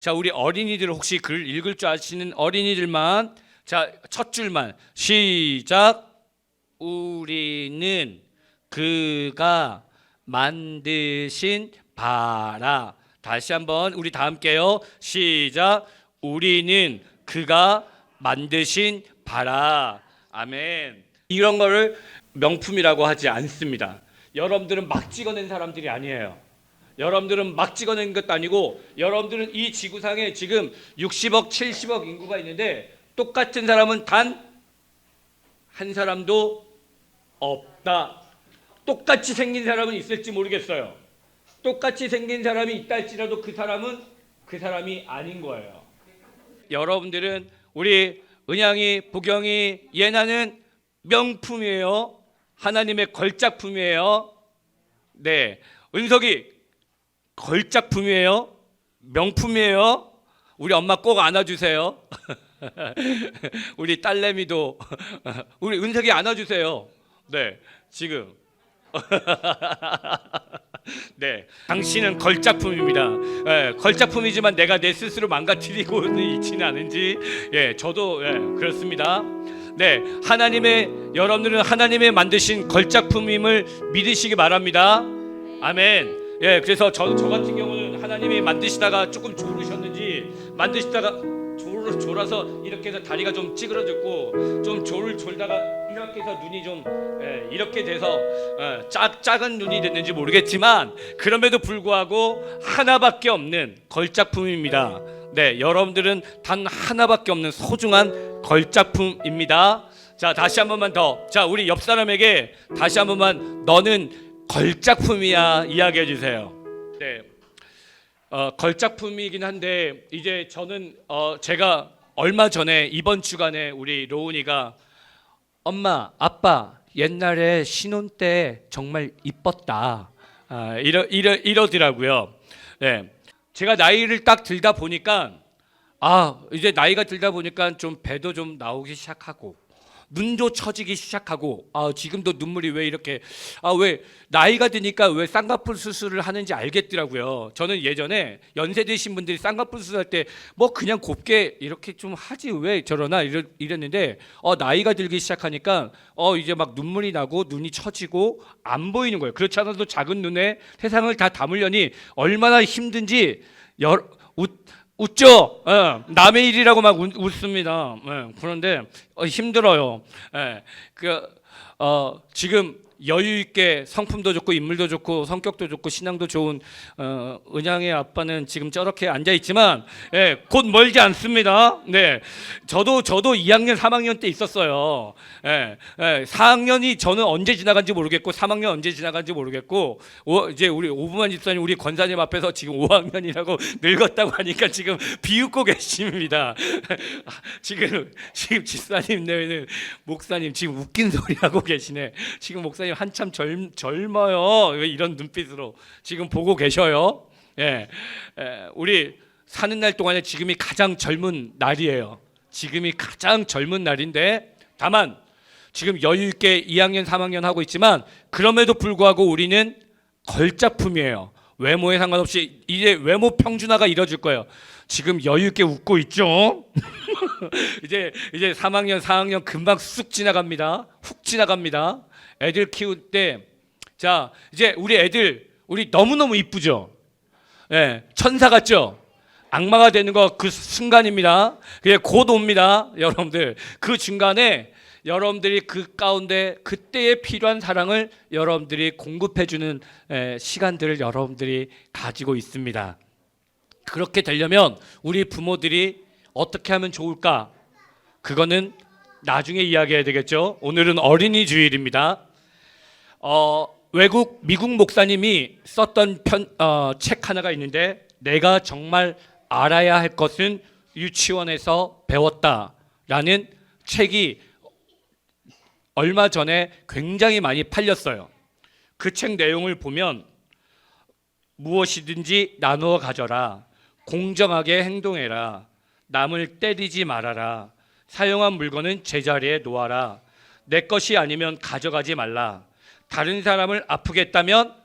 자, 우리 어린이들 혹시 글 읽을 줄 아시는 어린이들만 자, 첫 줄만 시작. 우리는 그가 만드신 바라. 다시 한번 우리 다 함께요. 시작. 우리는 그가 만드신 바라. 아멘. 이런 거를 명품이라고 하지 않습니다. 여러분들은 막 찍어낸 사람들이 아니에요. 여러분들은 막 찍어낸 것도 아니고 여러분들은 이 지구상에 지금 60억, 70억 인구가 있는데 똑같은 사람은 단 한 사람도 없다. 똑같이 생긴 사람은 있을지 모르겠어요. 똑같이 생긴 사람이 있다 할지라도 그 사람은 그 사람이 아닌 거예요. 여러분들은 우리 은양이, 부경이, 예나는 명품이에요. 하나님의 걸작품이에요. 네. 은석이 걸작품이에요. 명품이에요. 우리 엄마 꼭 안아주세요. 우리 딸내미도 우리 은석이 안아주세요. 네, 지금. 네, 당신은 걸작품입니다. 예, 걸작품이지만 내가 내 스스로 망가뜨리고는 있지는 않은지, 예, 저도 예, 그렇습니다. 네, 하나님의 여러분들은 하나님의 만드신 걸작품임을 믿으시기 바랍니다. 아멘. 예, 그래서 저, 저 같은 경우는 하나님이 만드시다가 조금 졸으셨는지 만드시다가 졸, 졸아서 이렇게 해서 다리가 좀 찌그러졌고 좀 졸, 졸다가 이렇게 해서 눈이 좀 예, 이렇게 돼서 예, 작, 작은 눈이 됐는지 모르겠지만 그럼에도 불구하고 하나밖에 없는 걸작품입니다. 네, 여러분들은 단 하나밖에 없는 소중한 걸작품입니다. 자, 다시 한 번만 더. 자, 우리 옆 사람에게 다시 한 번만 너는 걸작품이야 이야기해 주세요. 네. 어, 걸작품이긴 한데 이제 저는 어, 제가 얼마 전에 이번 주간에 우리 로운이가 엄마 아빠 옛날에 신혼 때 정말 이뻤다 아, 이러, 이러, 이러더라고요. 네. 제가 나이를 딱 들다 보니까 아 이제 나이가 들다 보니까 좀 배도 좀 나오기 시작하고 눈도 처지기 시작하고 아 지금도 눈물이 왜 이렇게 아 왜 나이가 드니까 왜 쌍꺼풀 수술을 하는지 알겠더라고요. 저는 예전에 연세 드신 분들이 쌍꺼풀 수술할 때 뭐 그냥 곱게 이렇게 좀 하지 왜 저러나 이랬, 이랬는데 어 나이가 들기 시작하니까 어 이제 막 눈물이 나고 눈이 처지고 안 보이는 거예요. 그렇지 않아도 작은 눈에 세상을 다 담으려니 얼마나 힘든지 여, 웃, 웃죠. 예, 남의 일이라고 막 웃, 웃습니다. 예, 그런데 어, 힘들어요. 예, 그 어, 지금 여유 있게 성품도 좋고 인물도 좋고 성격도 좋고 신앙도 좋은 어, 은양의 아빠는 지금 저렇게 앉아 있지만 예, 곧 멀지 않습니다. 네, 저도 저도 2학년 3학년 때 있었어요. 예, 예, 4학년이 저는 언제 지나간지 모르겠고 3학년 언제 지나간지 모르겠고 오, 이제 우리 오부만 집사님 우리 권사님 앞에서 지금 5학년이라고 늙었다고 하니까 지금 비웃고 계십니다. 지금 지금 집사님 내외는 목사님 지금 웃긴 소리 하고 계시네. 지금 목사님 한참 젊, 젊어요. 왜 이런 눈빛으로 지금 보고 계셔요. 예, 예, 우리 사는 날 동안에 지금이 가장 젊은 날이에요. 지금이 가장 젊은 날인데 다만 지금 여유 있게 2학년, 3학년 하고 있지만 그럼에도 불구하고 우리는 걸작품이에요. 외모에 상관없이 이제 외모 평준화가 이뤄질 거예요. 지금 여유 있게 웃고 있죠. 이제 이제 3학년, 4학년 금방 쑥 지나갑니다. 훅 지나갑니다. 애들 키울 때 자, 이제 우리 애들 우리 너무너무 이쁘죠. 예, 천사 같죠? 악마가 되는 거 그 순간입니다. 그게 곧 옵니다. 여러분들. 그 중간에 여러분들이 그 가운데 그때에 필요한 사랑을 여러분들이 공급해 주는 시간들을 여러분들이 가지고 있습니다. 그렇게 되려면 우리 부모들이 어떻게 하면 좋을까? 그거는 나중에 이야기해야 되겠죠. 오늘은 어린이 주일입니다. 어, 외국 미국 목사님이 썼던 편, 어, 책 하나가 있는데 내가 정말 알아야 할 것은 유치원에서 배웠다라는 책이 얼마 전에 굉장히 많이 팔렸어요. 그 책 내용을 보면 무엇이든지 나누어 가져라. 공정하게 행동해라. 남을 때리지 말아라. 사용한 물건은 제자리에 놓아라. 내 것이 아니면 가져가지 말라. 다른 사람을 아프겠다면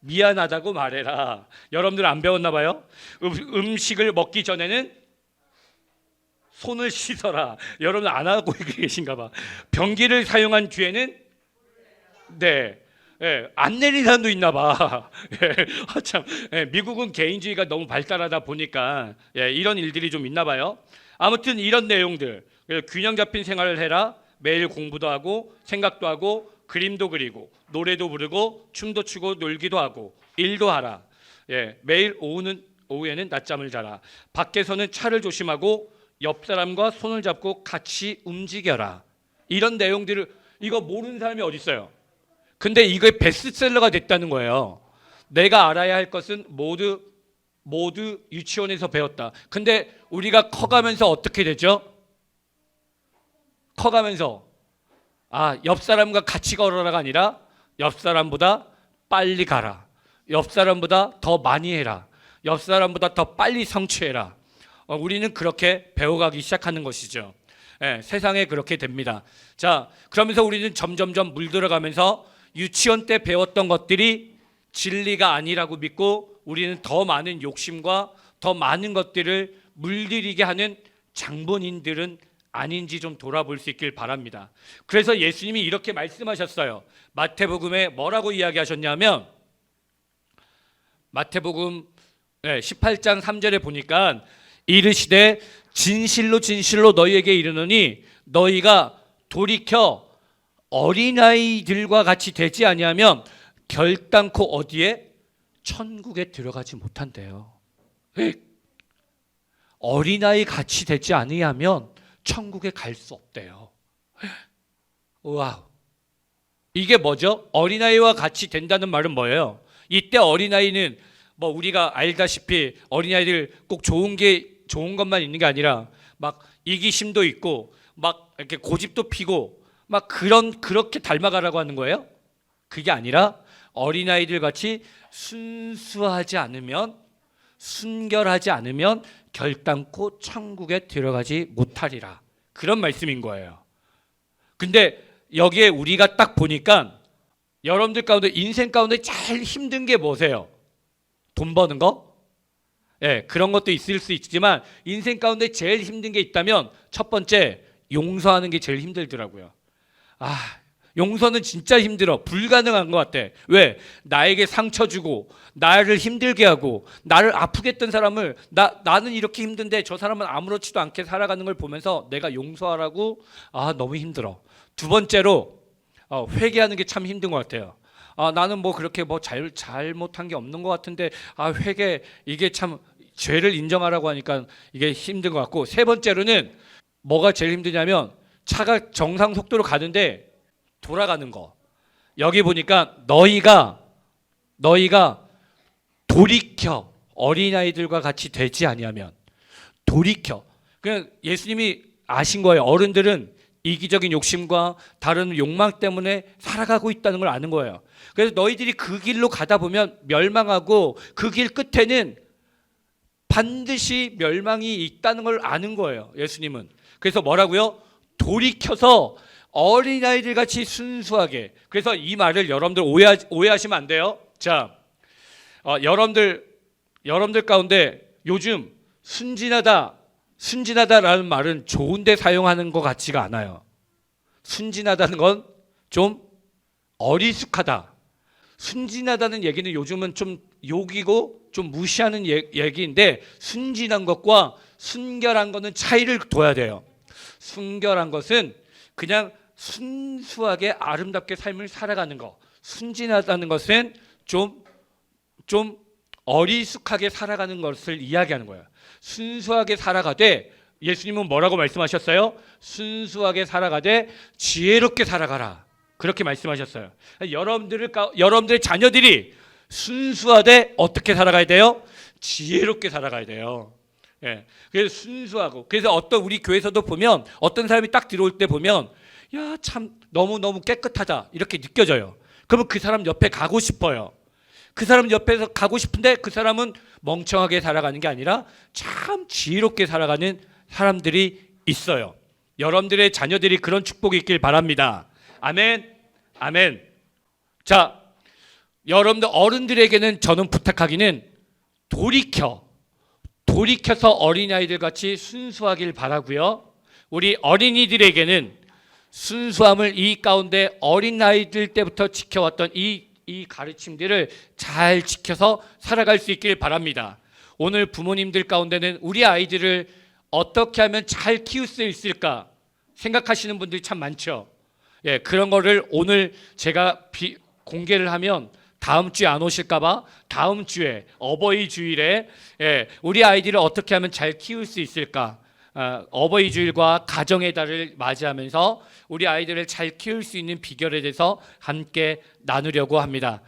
미안하다고 말해라. 여러분들 안 배웠나 봐요? 음, 음식을 먹기 전에는 손을 씻어라. 여러분 안 하고 계신가 봐. 변기를 사용한 뒤에는 네. 예, 안 내리는 사람도 있나 봐. 예, 아, 참, 예, 미국은 개인주의가 너무 발달하다 보니까 예, 이런 일들이 좀 있나 봐요. 아무튼 이런 내용들, 균형 잡힌 생활을 해라. 매일 공부도 하고 생각도 하고 그림도 그리고 노래도 부르고 춤도 추고 놀기도 하고 일도 하라. 예, 매일 오후는 오후에는 낮잠을 자라. 밖에서는 차를 조심하고 옆 사람과 손을 잡고 같이 움직여라. 이런 내용들을 이거 모르는 사람이 어디 있어요? 근데 이게 베스트셀러가 됐다는 거예요. 내가 알아야 할 것은 모두 모두 유치원에서 배웠다. 근데 우리가 커가면서 어떻게 되죠? 커가면서 아, 옆 사람과 같이 걸어라가 아니라 옆 사람보다 빨리 가라. 옆 사람보다 더 많이 해라. 옆 사람보다 더 빨리 성취해라. 어, 우리는 그렇게 배워가기 시작하는 것이죠. 예, 세상에 그렇게 됩니다. 자, 그러면서 우리는 점점점 물들어가면서 유치원 때 배웠던 것들이 진리가 아니라고 믿고 우리는 더 많은 욕심과 더 많은 것들을 물들이게 하는 장본인들은 아닌지 좀 돌아볼 수 있길 바랍니다. 그래서 예수님이 이렇게 말씀하셨어요. 마태복음에 뭐라고 이야기하셨냐면 마태복음 18장 3절에 보니까 이르시되 진실로 진실로 너희에게 이르노니 너희가 돌이켜 어린아이들과 같이 되지 아니하면 결단코 어디에 천국에 들어가지 못한대요. 에? 어린아이 같이 되지 아니하면 천국에 갈 수 없대요. 와. 이게 뭐죠? 어린아이와 같이 된다는 말은 뭐예요? 이때 어린아이는 뭐 우리가 알다시피 어린아이들 꼭 좋은 게 좋은 것만 있는 게 아니라 막 이기심도 있고 막 이렇게 고집도 피고 막 그런 그렇게 닮아가라고 하는 거예요? 그게 아니라 어린아이들 같이 순수하지 않으면 순결하지 않으면 결단코 천국에 들어가지 못하리라. 그런 말씀인 거예요. 근데 여기에 우리가 딱 보니까 여러분들 가운데 인생 가운데 제일 힘든 게 뭐세요? 돈 버는 거? 예, 그런 것도 있을 수 있지만 인생 가운데 제일 힘든 게 있다면 첫 번째 용서하는 게 제일 힘들더라고요. 아, 용서는 진짜 힘들어. 불가능한 것 같아. 왜? 나에게 상처 주고, 나를 힘들게 하고, 나를 아프게 했던 사람을, 나, 나는 이렇게 힘든데 저 사람은 아무렇지도 않게 살아가는 걸 보면서 내가 용서하라고, 아, 너무 힘들어. 두 번째로, 어, 회개하는 게 참 힘든 것 같아요. 아, 나는 뭐 그렇게 뭐 잘, 잘못한 게 없는 것 같은데, 아, 회개, 이게 참 죄를 인정하라고 하니까 이게 힘든 것 같고, 세 번째로는 뭐가 제일 힘드냐면, 차가 정상 속도로 가는데 돌아가는 거. 여기 보니까 너희가 너희가 돌이켜 어린아이들과 같이 되지 아니하면 돌이켜. 그냥 예수님이 아신 거예요. 어른들은 이기적인 욕심과 다른 욕망 때문에 살아가고 있다는 걸 아는 거예요. 그래서 너희들이 그 길로 가다 보면 멸망하고 그 길 끝에는 반드시 멸망이 있다는 걸 아는 거예요. 예수님은. 그래서 뭐라고요? 돌이켜서 어린아이들 같이 순수하게. 그래서 이 말을 여러분들 오해하, 오해하시면 안 돼요. 자, 어, 여러분들 여러분들 가운데 요즘 순진하다, 순진하다라는 말은 좋은데 사용하는 것 같지가 않아요. 순진하다는 건 좀 어리숙하다. 순진하다는 얘기는 요즘은 좀 욕이고 좀 무시하는 예- 얘기인데 순진한 것과 순결한 것은 차이를 둬야 돼요. 순결한 것은 그냥 순수하게 아름답게 삶을 살아가는 거. 순진하다는 것은 좀, 좀 어리숙하게 살아가는 것을 이야기하는 거예요. 순수하게 살아가되 예수님은 뭐라고 말씀하셨어요? 순수하게 살아가되 지혜롭게 살아가라. 그렇게 말씀하셨어요. 여러분들을 가- 여러분들의 자녀들이 순수하되 어떻게 살아가야 돼요? 지혜롭게 살아가야 돼요. 예. 그래서 순수하고 그래서 어떤 우리 교회에서도 보면 어떤 사람이 딱 들어올 때 보면 야 참 너무 너무 깨끗하다 이렇게 느껴져요. 그러면 그 사람 옆에 가고 싶어요. 그 사람 옆에서 가고 싶은데 그 사람은 멍청하게 살아가는 게 아니라 참 지혜롭게 살아가는 사람들이 있어요. 여러분들의 자녀들이 그런 축복이 있길 바랍니다. 아멘. 아멘. 자, 여러분들 어른들에게는 저는 부탁하기는 돌이켜 돌이켜서 어린아이들 같이 순수하길 바라고요. 우리 어린이들에게는 순수함을 이 가운데 어린아이들 때부터 지켜왔던 이, 이 가르침들을 잘 지켜서 살아갈 수 있길 바랍니다. 오늘 부모님들 가운데는 우리 아이들을 어떻게 하면 잘 키울 수 있을까 생각하시는 분들이 참 많죠. 예, 그런 거를 오늘 제가 비, 공개를 하면 다음 주에 안 오실까봐 다음 주에 어버이 주일에 예, 우리 아이들을 어떻게 하면 잘 키울 수 있을까 아, 어버이 주일과 가정의 달을 맞이하면서 우리 아이들을 잘 키울 수 있는 비결에 대해서 함께 나누려고 합니다.